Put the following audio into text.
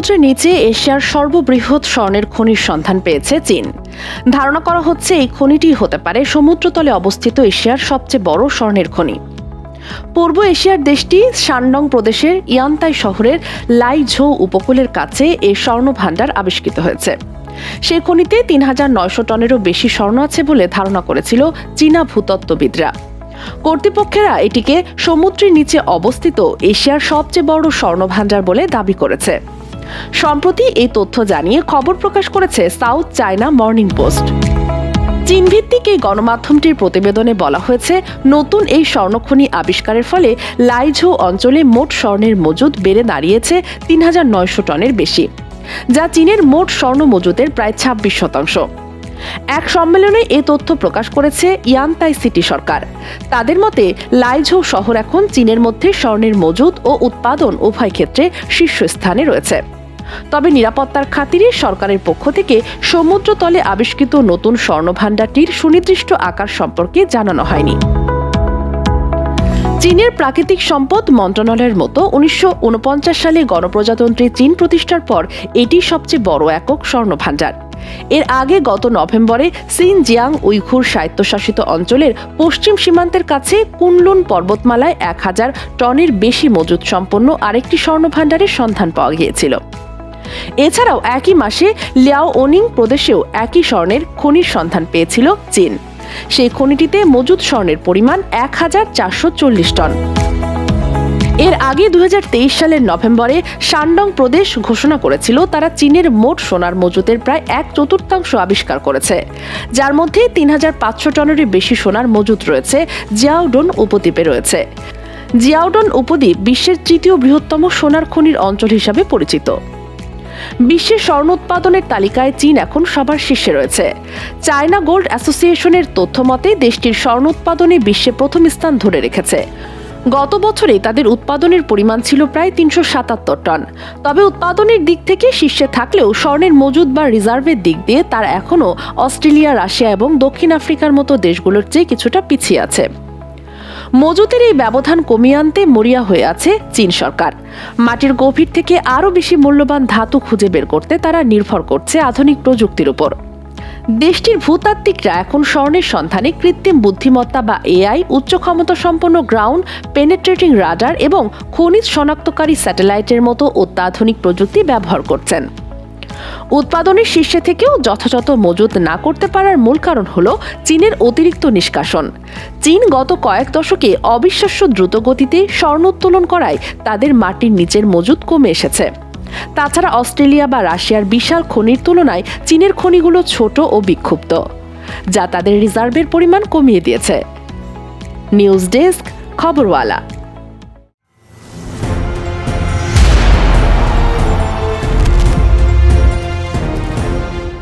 সমুদ্রের নিচে এশিয়ার সর্ববৃহৎ স্বর্ণের খনির সন্ধান পেয়েছে চীন। ধারণা করা হচ্ছে এই খনিটি হতে পারে সমুদ্রতলে অবস্থিত এশিয়ার সবচেয়ে বড় স্বর্ণের খনি। পূর্ব এশিয়ার দেশটি শানডং প্রদেশের ইয়ান্তাই শহরের লাইঝৌ উপকূলের কাছে এই স্বর্ণ ভাণ্ডার আবিষ্কৃত হয়েছে। সে খনিতে তিন হাজার নয়শো টনেরও বেশি স্বর্ণ আছে বলে ধারণা করেছিল চীনা ভূতত্ত্ববিদরা। কর্তৃপক্ষেরা এটিকে সমুদ্রের নিচে অবস্থিত এশিয়ার সবচেয়ে বড় স্বর্ণ ভাণ্ডার বলে দাবি করেছে। সম্প্রতি এই তথ্য জানিয়ে খবর প্রকাশ করেছে সাউথ চায়না মর্নিং পোস্ট। চীনভিত্তিক এই গণমাধ্যমটির প্রতিবেদনে বলা হয়েছে, নতুন এই স্বর্ণখনি আবিষ্কারের ফলে লাইঝৌ অঞ্চলে মোট স্বর্ণের মজুদ বেড়ে দাঁড়িয়েছে তিন হাজার নয়শো টনের বেশি, যা চীনের মোট স্বর্ণ মজুদের প্রায় ছাব্বিশ শতাংশ। এক সম্মেলনে এ তথ্য প্রকাশ করেছে ইয়ানতাই সিটি সরকার। তাদের মতে, লাইঝৌ শহর এখন চীনের মধ্যে স্বর্ণের মজুদ ও উৎপাদন উভয় ক্ষেত্রে শীর্ষস্থানে রয়েছে। তবে নিরাপত্তার খাতিরে সরকারের পক্ষ থেকে সমুদ্রতলে আবিষ্কৃত নতুন স্বর্ণভাণ্ডারটির সুনির্দিষ্ট আকার সম্পর্কে জানানো হয়নি। চীনের প্রাকৃতিক সম্পদ মন্ত্রণালয়ের মতো উনিশশো উনপঞ্চাশ সালে গণপ্রজাতন্ত্রী চীন প্রতিষ্ঠার পর এটি সবচেয়ে বড় একক স্বর্ণভাণ্ডার। এর আগে গত নভেম্বরে সিন জিয়াং উইঘুর স্বায়ত্তশাসিত অঞ্চলের পশ্চিম সীমান্তের কাছে কুনলুন পর্বতমালায় এক হাজার টনের বেশি মজুদ সম্পন্ন আরেকটি স্বর্ণভাণ্ডারের সন্ধান পাওয়া গিয়েছিল। এছাড়াও একই মাসে লিয়াও ওনিং প্রদেশেও একই স্বর্ণের খনির সন্ধান পেয়েছিল চীন। সেই খনিটিতে মজুদ স্বর্ণের পরিমাণ এক হাজার চারশো চল্লিশ টন। এর আগে দুহাজার তেইশ সালের নভেম্বরে শানডং প্রদেশ ঘোষণা করেছিল তারা চীনের মোট সোনার মজুদের প্রায় এক চতুর্থাংশ আবিষ্কার করেছে। যার মধ্যে তিন হাজার পাঁচশো টনেরই বেশি সোনার মজুদ রয়েছে জিয়াওডন উপদ্বীপে রয়েছে। জিয়াওডন উপদ্বীপ বিশ্বের তৃতীয় বৃহত্তম সোনার খনির অঞ্চল হিসাবে পরিচিত। বিশ্বের স্বর্ণ উৎপাদনের তালিকায় চীন এখন সবার শীর্ষে রয়েছে। চায়না গোল্ড অ্যাসোসিয়েশনের তথ্য মতে, দেশটির স্বর্ণ উৎপাদনে বিশ্বে প্রথম স্থান ধরে রেখেছে। গত বছরে তাদের উৎপাদনের পরিমাণ ছিল প্রায় তিনশো সাতাত্তর টন। তবে উৎপাদনের দিক থেকে শীর্ষে থাকলেও স্বর্ণের মজুদ বা রিজার্ভের দিক দিয়ে তার এখনও অস্ট্রেলিয়া, রাশিয়া এবং দক্ষিণ আফ্রিকার মতো দেশগুলোর চেয়ে কিছুটা পিছিয়ে আছে। মজুতের এই ব্যবধান কমিয়ে আনতে মরিয়া হয়ে আছে চীন সরকার। মাটির গভীর থেকে আরও বেশি মূল্যবান ধাতু খুঁজে বের করতে তারা নির্ভর করছে আধুনিক প্রযুক্তির উপর। দেশটির ভূতাত্ত্বিকরা এখন স্বর্ণের সন্ধানে কৃত্রিম বুদ্ধিমত্তা বা এআই, উচ্চ ক্ষমতা সম্পন্ন গ্রাউন্ড, পেনেট্রেটিং রাডার এবং খনিজ শনাক্তকারী স্যাটেলাইটের মতো অত্যাধুনিক প্রযুক্তি ব্যবহার করছেন। উৎপাদনের শীর্ষে থেকেও যথাযথ মজুত না করতে পারার মূল কারণ হল চীনের অতিরিক্ত নিষ্কাশন। চীন গত কয়েক দশকে অবিশ্বাস্য দ্রুতগতিতে স্বর্ণ উত্তোলন করায় তাদের মাটির নিচের মজুদ কমে এসেছে। তাছাড়া অস্ট্রেলিয়া বা রাশিয়ার বিশাল খনির তুলনায় চীনের খনিগুলো ছোট ও বিক্ষুব্ধ, যা তাদের রিজার্ভের পরিমাণ কমিয়ে দিয়েছে। News desk, খবরওয়ালা।